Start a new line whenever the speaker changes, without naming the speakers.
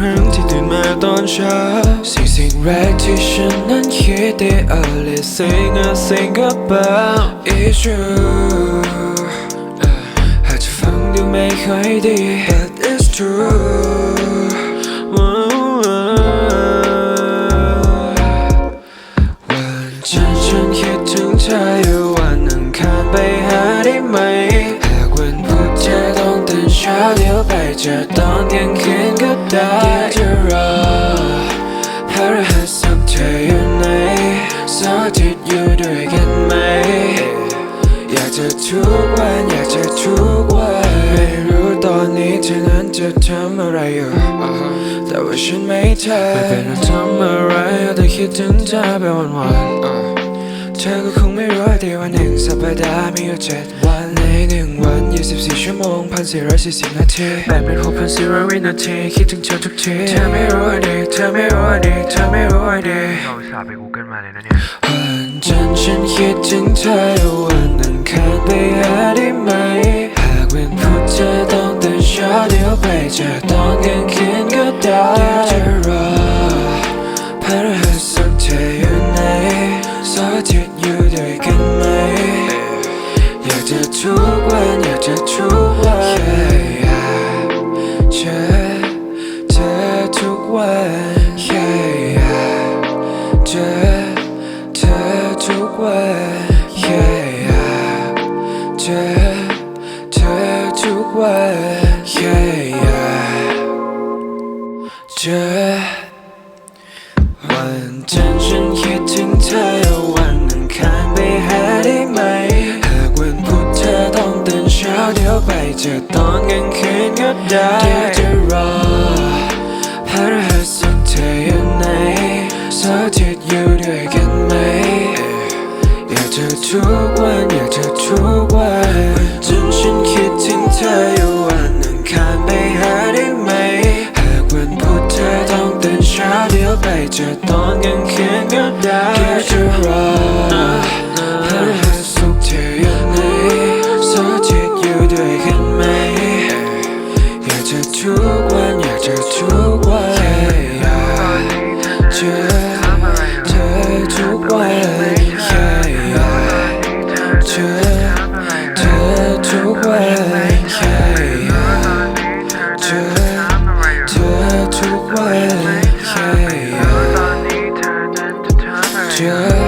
ครั้งที่ตื่นมาตอนเช้าสิ่งสิ่งแรกที่ฉันนั้นคิดได้ all is sing a sing about is you อาจจะฟังดูไม่ค่อยดี but it's true วันจันทร์ฉันคิดถึงเธออยู่วันอังคารไปหาได้ไหมหากวันพุธเธอต้องตื่นเช้าเดี๋ยวไปเจอตอนเที่ยงคืนก็ได้ สาร์อาทิตย์อยู่ด้วยกันไหม อยากจะทุกวันอยากจะทุกวันไม่รู้ตอนนี้เธอนั้นจะทำอะไรอยู่ แต่ว่าฉันไม่เธอไม่เป็นไรทำอะไรแต่คิดถึงเธอไปวันวันๆเธอก็คงไม่รู้ว่าที่วันหนึ่งสัปดาห์มีอยู่เจ็ดวันในหนึ่ง วัน24 ชั่วโมงพันสี่ร้อยสี่สิบนาทีแบ่งเป็นหกพันสี่ร้อยวินาที คิดถึงเธอทุกทีเธอไม่รู้ว่าดีเธอไม่รู้ว่าดีเธอไม่รู้ว่าดี
เราอุตสาห์ไป Google มาเลยนะเนี่ย
วันจันทร์ฉันคิดถึงเธอวันอังคารไปหาได้ไหม จะทุกวันแค่อยากเจอเธอทุกวันแค่อยากเจอเธอทุกวันแค่อยากเจอเธอทุกวันแค่อยากเจอวันจันทร์ฉันคิดถึงเธอ จอตอนกลางคืนก็ได้เดี๋ยวจะรอพระรหัสสุขเธออยู่ไหนสาร์อาทิตอยู่ด้วยกันไหม อยากเจะทุกวันอยากเจะทุกวันจนฉันคิดถึงเธออยู่วันอังคารไปหาได้ไหม หากวันพุธเธอต้องตื่นเช้าเดี๋ยวไปเจอตอนกลางคืนก็ได้เดี๋ยวจะรอพระรหัสสุขเธออยู่ไหนสาร์อาทิตอยู่ด้วยกัน 觉觉出轨，觉觉出轨，觉。